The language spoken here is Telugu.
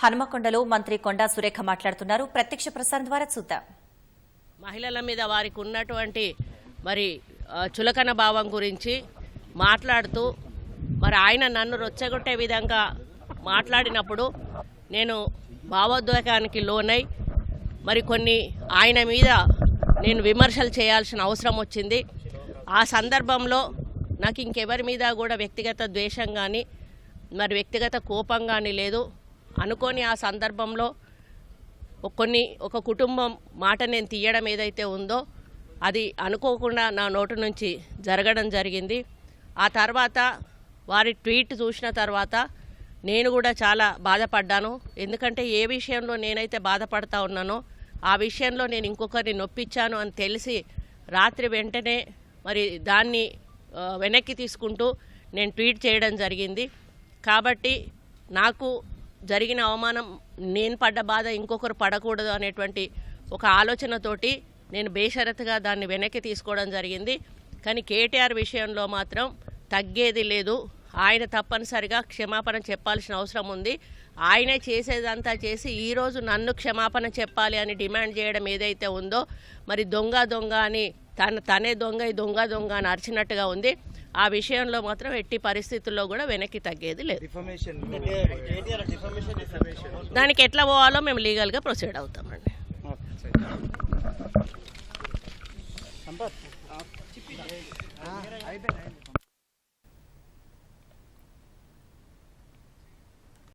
హనుమకొండలో మంత్రి కొండా సురేఖ మాట్లాడుతున్నారు. ప్రత్యక్ష ప్రసారం ద్వారా చూద్దాం. మహిళల మీద వారికి ఉన్నటువంటి మరి చులకన భావం గురించి మాట్లాడుతూ మరి ఆయన నన్ను రొచ్చగొట్టే విధంగా మాట్లాడినప్పుడు నేను భావోద్వేగానికి లోనై మరి కొన్ని ఆయన మీద నేను విమర్శలు చేయాల్సిన అవసరం వచ్చింది. ఆ సందర్భంలో నాకు ఇంకెవరి మీద కూడా వ్యక్తిగత ద్వేషం కానీ మరి వ్యక్తిగత కోపం కానీ లేదు. అనుకోని ఆ సందర్భంలో కొన్ని ఒక కుటుంబం మాట నేను తీయడం ఏదైతే ఉందో అది అనుకోకుండా నా నోటు నుంచి జరగడం జరిగింది. ఆ తర్వాత వారి ట్వీట్ చూసిన తర్వాత నేను కూడా చాలా బాధపడ్డాను. ఎందుకంటే ఏ విషయంలో నేనైతే బాధపడతా ఉన్నానో ఆ విషయంలో నేను ఇంకొకరిని నొప్పించాను అని తెలిసి రాత్రి వెంటనే మరి దాన్ని వెనక్కి తీసుకుంటూ నేను ట్వీట్ చేయడం జరిగింది. కాబట్టి నాకు జరిగిన అవమానం నేను పడ్డ బాధ ఇంకొకరు పడకూడదు అనేటువంటి ఒక ఆలోచనతోటి నేను బేషరతుగా దాన్ని వెనక్కి తీసుకోవడం జరిగింది. కానీ కేటీఆర్ విషయంలో మాత్రం తగ్గేది లేదు. ఆయన తప్పనిసరిగా క్షమాపణ చెప్పాల్సిన అవసరం ఉంది. ఆయనే చేసేదంతా చేసి ఈరోజు నన్ను క్షమాపణ చెప్పాలి అని డిమాండ్ చేయడం ఏదైతే ఉందో మరి దొంగ దొంగ అని తన తనే దొంగ దొంగ దొంగ అని అరిచినట్టుగా ఉంది. ఆ విషయంలో మాత్రం ఎట్టి పరిస్థితుల్లో కూడా వెనక్కి తగ్గేది లేదు. దానికి ఎట్లా పోవాలో మేము లీగల్గా ప్రొసీడ్ అవుతామండి. సంపత్